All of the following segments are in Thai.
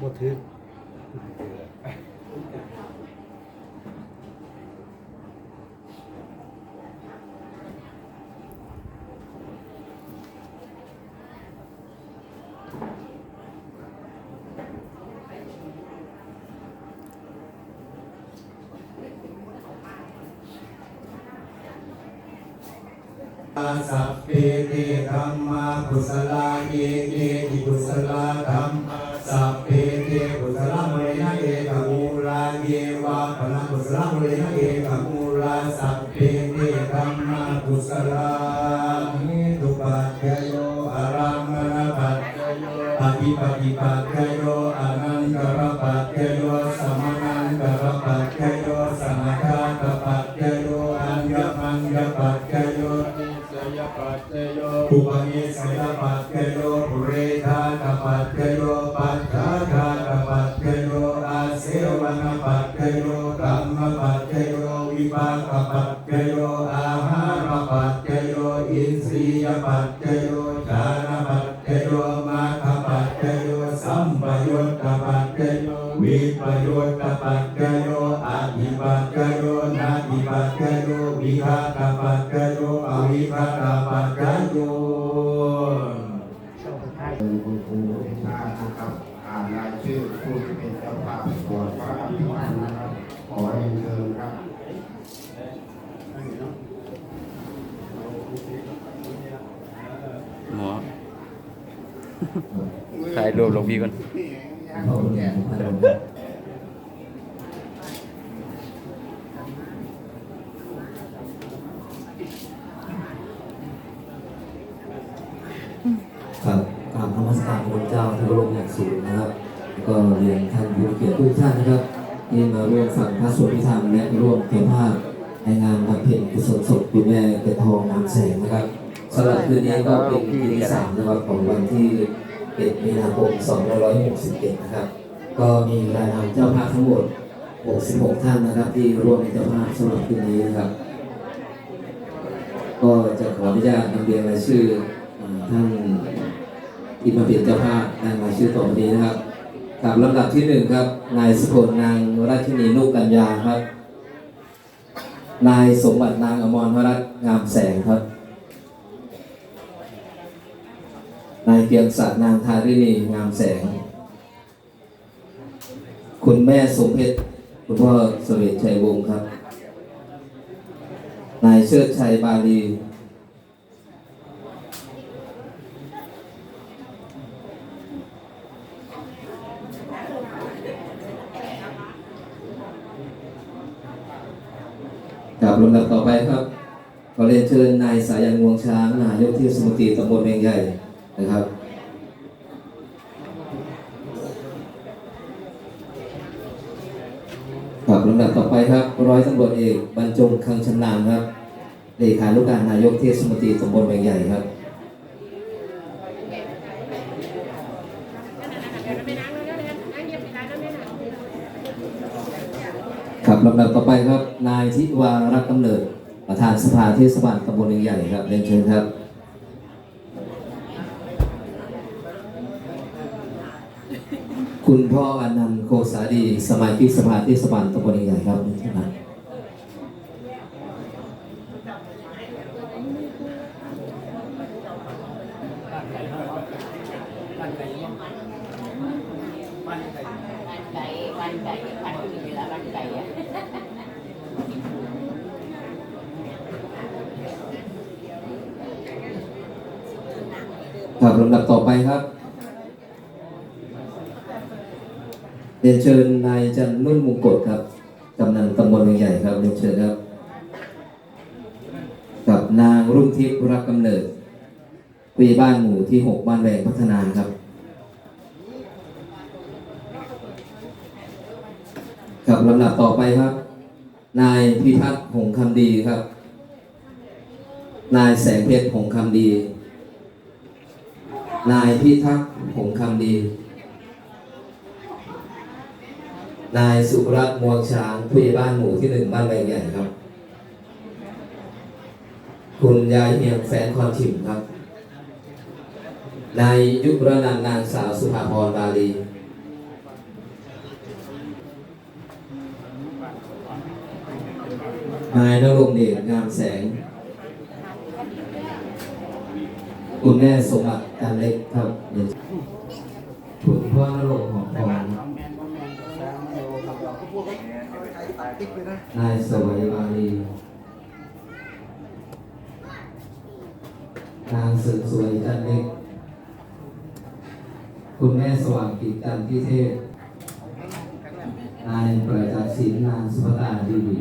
บ่ถือ กุศลมุเลนะเอกมูลาเยวาปนะกุศลมุเลนะเอกมูลาสัพเพเตธรรมกุศลามิตุปัจจโยอารามณปัจจโยอภิปัจจิปัจจโย วิปัสากปัจจโยอา หมอถ่ายรูปลงพี่ก่อนครับตามธรรมัสการพระเจ้าที่พระองอย่างสูงนะครับก็เรียนท่านผู้เกียรติทุกท่านนะครับที่มาร่วมฟังพระสวดพิธามและร่วมเป็วภาพในงานบำเพ็ญกุศลศพคุณแม่เกตทองนางแสง คืนนี้ก็เป็นคืนที่สามนะครับของวันที่1มีนาคม2567 นะครับ ก็มีรายนามเจ้าภาพทั้งหมด 66 ท่านนะครับ ที่ร่วมในเจ้าภาพสำหรับคืนนี้นะครับ ก็จะขออนุญาตนำเรียนรายชื่อท่านที่มาเป็นเจ้าภาพในรายชื่อต่อไปนี้นะครับตามลำดับที่หนึ่งครับ นายสุพลนางราชินีลูกกัญญาครับ นายสมบัตินางอมรพรัตน์งามแสงครับ นายเกียงศักดิ์นางทารินีงามแสง คุณแม่สมเพชรคุณพ่อสเวทชัยวงศ์ครับ นายเชิดชัยบาลีกับลำดับต่อไปครับ ขอเรียนเชิญนายสายันงวงช้าง นายกเทศมนตรีตำบลเมงใหญ่ นะครับ ครับลำดับต่อไปครับ ร้อยตำรวจเอกบรรจงคังชำนาญครับเลขานุการนายกเทศมนตรีตำบลเมงใหญ่ครับครับลำดับต่อไปครับ นายทิวารักกำเนิด ประธานสภาเทศบาลตำบลเมงใหญ่ครับเรียนเชิญครับ คุณพ่ออนันต์โคสาดี สมาชิกสภาเทศบาลตำบลใหญ่ครับเรียนเชิญครับครับลำดับต่อไปครับ เรียนเชิญนายจันนุ่นมงกฎครับกำนันตำบลเมืองใหญ่ครับเรียนเชิญครับ กับนางรุ่งทิพย์รักกำเนิดผู้ใหญ่บ้านหมู่ที่6บ้านแวงพัฒนาครับ ครับลำดับต่อไปครับ นายพิทักษ์หงคำดีครับ นายแสงเพชรหงคำดี นายพิทักษ์หงคำดี นายสุรัตน์มวงช้างผู้ใหญ่บ้านหมู่ที่หนึ่งบ้านแวงใหญ่ครับ คุณยายเฮียงแฟนคอนถิ่มครับ นายยุรนันนางสาวสุภาพรบาลีนายนรงเดชงามแสง คุณแม่สมบัติการเล็กครับคุณพ่อนรงหอมทอง แมนบ่แมนสามโลครับเราก็พวกเขาใช้ ติ๊กเลยนะนายสวัยบาลีนางสึกสวยจันเล็ก คุณแม่สว่างกิจจันทร์ที่เทพนายประจักษ์ศิลป์นางสุภตาดีหลี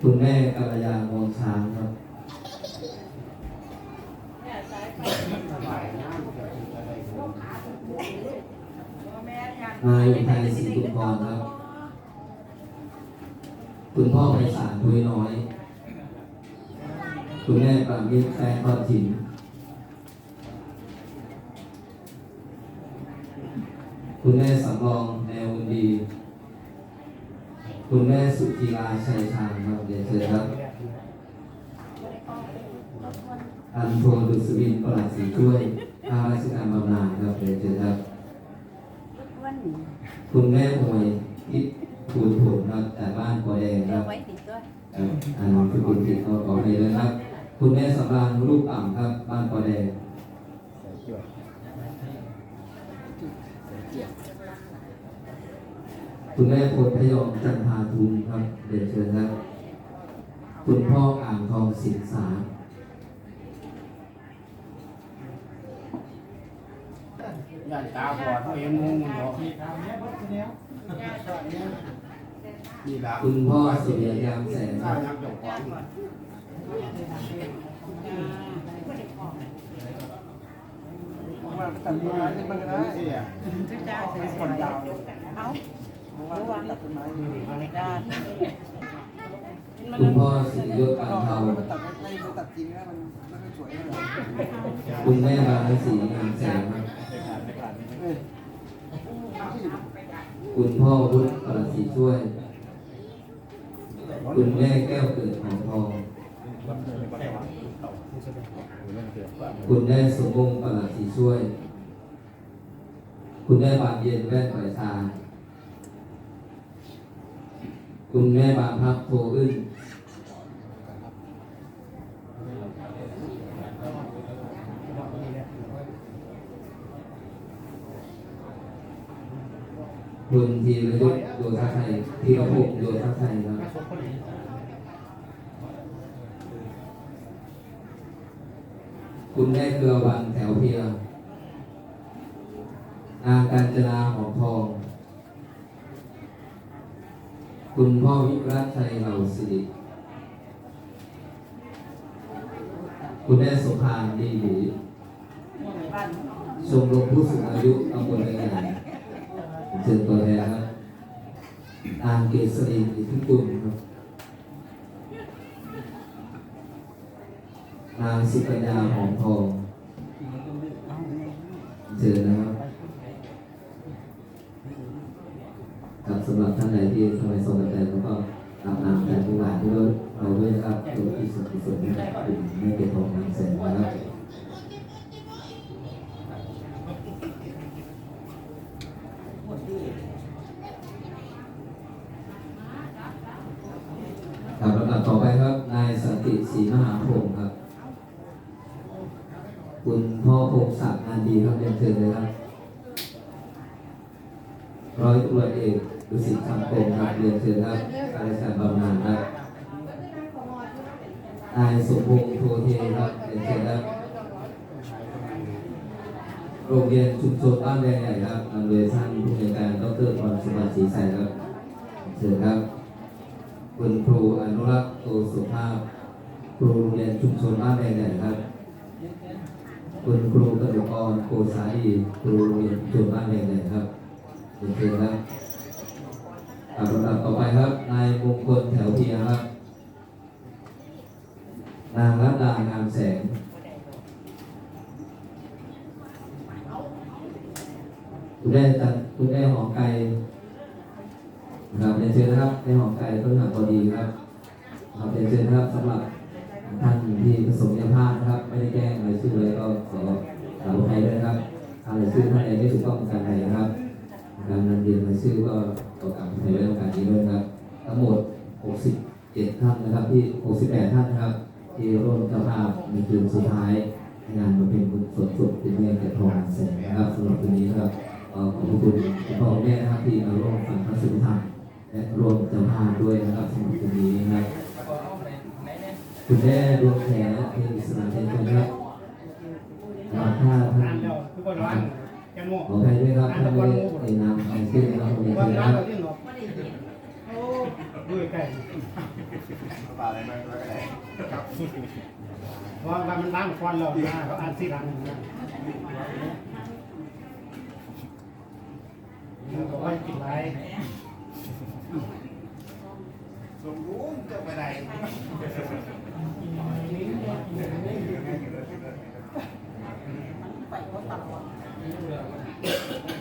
คุณแม่กัลยามงช้างครับ นายอุทัยศรีบุญพรครับ คุณพ่อไพศาลพุยน้อย คุณแม่ปรามิตรแฟนทอดถิ่นคุณแม่สำรองแนวบุญดี คุณแม่สุธีราชัยชาญครับเรียนเชิญครับอันโทดุษวินประหลัดสีช่วยข้าราชการบำนาญครับเรียนเชิญครับ คุณแม่หวยทิพย์ภูลผลครับจากบ้านปอแดงครับไว้ติดด้วยเอ่ออันคือคุณติดเขาขอไปเลยครับ คุณแม่สำรางลูกอ่ำครับ บ้านปอแดงคุณแม่พลพยอมจันทาทุมครับเรียนเชิญครับ คุณพ่ออ่างทองสินสา ย่านตาบอดเขาเห็นมุงเนาะนี่ละคุณพ่อสุริยยามแสงคข้ารัวบยังเจ้าของว่าตัดต้นไม้นี่มันก็ได้เสียเป็นคนยาวเอาเพราะว่าตัดต้นไม้อยู่คุณพ่อสิริยศปานเทามันตัดไม่ไม่ตัดจริงนะมันมันสวยเลยคุณแม่บานสีงามแสงครับ คุณพ่อวุฒิปรัสศรีช่วย คุณแม่แก้วเกิดหอมทอง คุณแม่สมพงปรัสศรีช่วย คุณแม่บานเย็นแว่นปลายทาคุณแม่บานพักโทอึ้น คุณธีรยุทธโยธาไทยธีรพงษ์โยธาไทยครับคุณแม่เครือวันแถวเพียงนางกัญจนาหอมทอง คุณพ่อวิรัชัยเหล่าสิริคุณแม่สุภาดีหลีชมรมผู้สูงอายุตำบลใหญ่ เชิญตัวแทนครับนางเกษรีอิทธิกุลครับ นางสุกัญญาหอมทองเชิญนะครับครับสำหรับท่านใดที่สมัยสงใจแล้วก็นำนามแต่ผู้หลานที่เราเราด้วยนะครับตัวที่สุดที่สุดนะครับเป็นไม่เป็นนะครับครับลำดับต่อไปครับ นายสันติศ รีมหาพงศ์ครับ คุณพ่อพงศักดิ์งานดีครับเรียนเชิญเลยครับ ร้อยตำรวจเอกดุสิตคำคมครับเรียนเชิญครับการราชการบำนาญครับนายสมพงษ์โทเทครับเรียนเชิญครับโรงเรียนชุมชนบ้านแดงใหญ่ครับนำโดยท่านผู้อำนวยการดรพรสมบัติศรีใสครับเชิญครับ คุณครูอนุรักษ์โตสุภาพ ครูโรงเรียนชุมชนบ้านแดงใหญ่ครับคุณครูกระดูกรโกษาดีครูโรงเรียนชุมชนบ้านแดงใหญ่ครับเรียนเชิญครับอาลำดับต่อไปครับนายมงคลแถวเพียครับ นางรัตดางามแสงคุณได้จัดคุณได้หอมไก่นะครับเรียนเชิญนะครับได้หอมไก่ต้นหนักพอดีครับครับเรียนเชิญนะครับสำหรับ ท่านที่ประสงค์จะพลาดนะครับ ไม่ได้แจ้งรายชื่อเลยก็ขอขอภัยด้วยนะครับถ้ารชื่อท่านใดไม่ถูกต้องการใดนะครับการนำเรียนรายชื่อก็ขอกราบอภัยด้วยโอกาสนี้ด้วยนะครับ ทั้งหมด 67 ท่านนะครับ ที่ 68 ท่านนะครับ ที่ร่วมเจ้าภาพในคืนสุดท้ายงานมาเป็นบุญสดสดเป็นแม่แก่ทองแสงนะครับสำหรับคืนนี้นะครับขอบคุณพ่อแม่นะครับที่มาร่วมฟังพระสุนทรและร่วมเจ้าภาพด้วยนะครับสำหรับคืนนี้นะครับ คุณแม่ดวงแขเพลงอิสระเทนครับรับถ้าท่าทุกคนร้านโม่ขออภัยด้วยครับถ้าไม่ได้เอ่ยนามในชื่อนะครับผมเรียนว่เราคนรับเราที่หนอกโอ้ด้วยไก่ว่ามันล้างควันเรานะเขาอ่านสีรังนะเขาว่ากินไรไป ไปก็ตัดวัน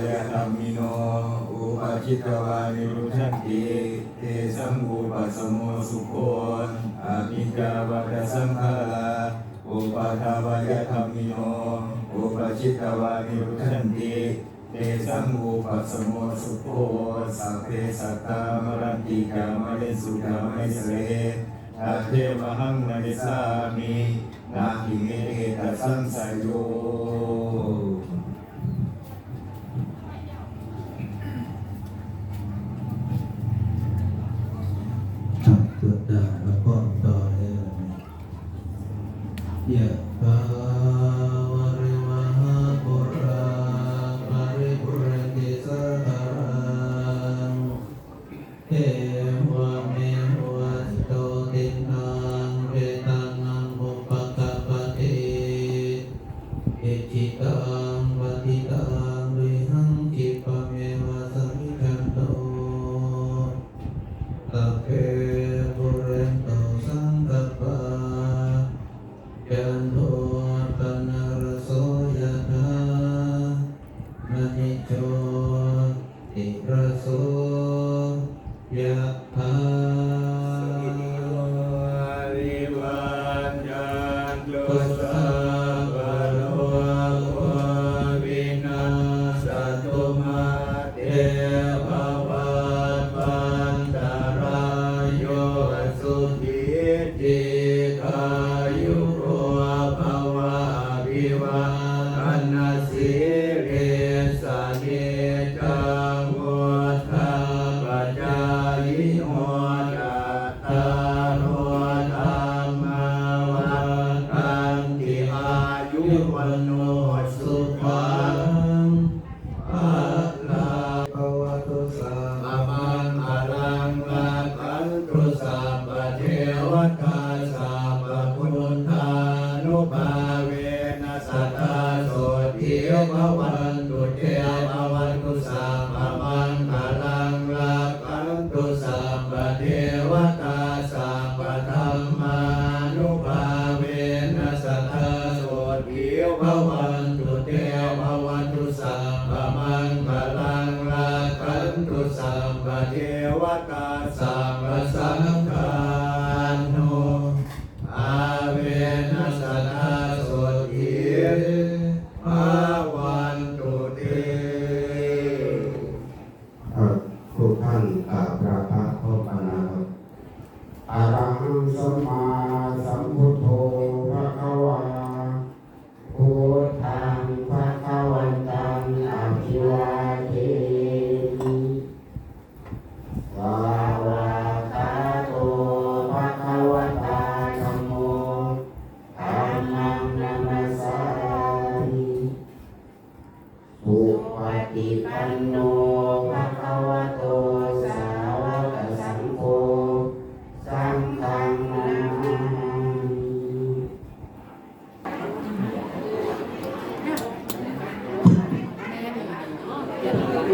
ายะธัมมิโน อุปะชิตวานิรุชันติเตสังอุปสมโมสุโคนอาคิกาวะตัสสะภะลังโอปะทวายะธัมมิโน อุปะชิตวานิรุชันติเตสังอุปสมโมสุโคสัพเพสัตตามรันติกามะเลสุกามะเสเรอาเทมหังนาริสามินาคิเมตัสสังสยโย ดได้แล้วก็ต่อเลยยะภาวะริวหาปุ 别难 Amen. เทวต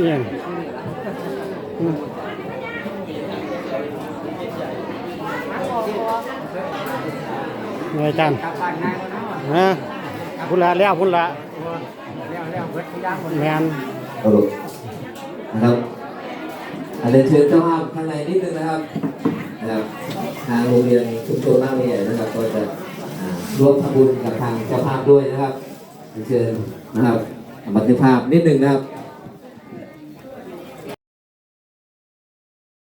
เนี่ยไงจันนะพุ่นละแล้วพุ่นละแมนครับอาจจะเชิญเจ้าภาพข้างในนิดนึงนะครับนะครับ ทางโรงเรียนชุมชนบ้านเรียนนะครับ ก็จะร่วมทำบุญกับทางเจ้าภาพด้วยนะครับเชิญนะครับบันทึกภาพนิดนึงนะครับ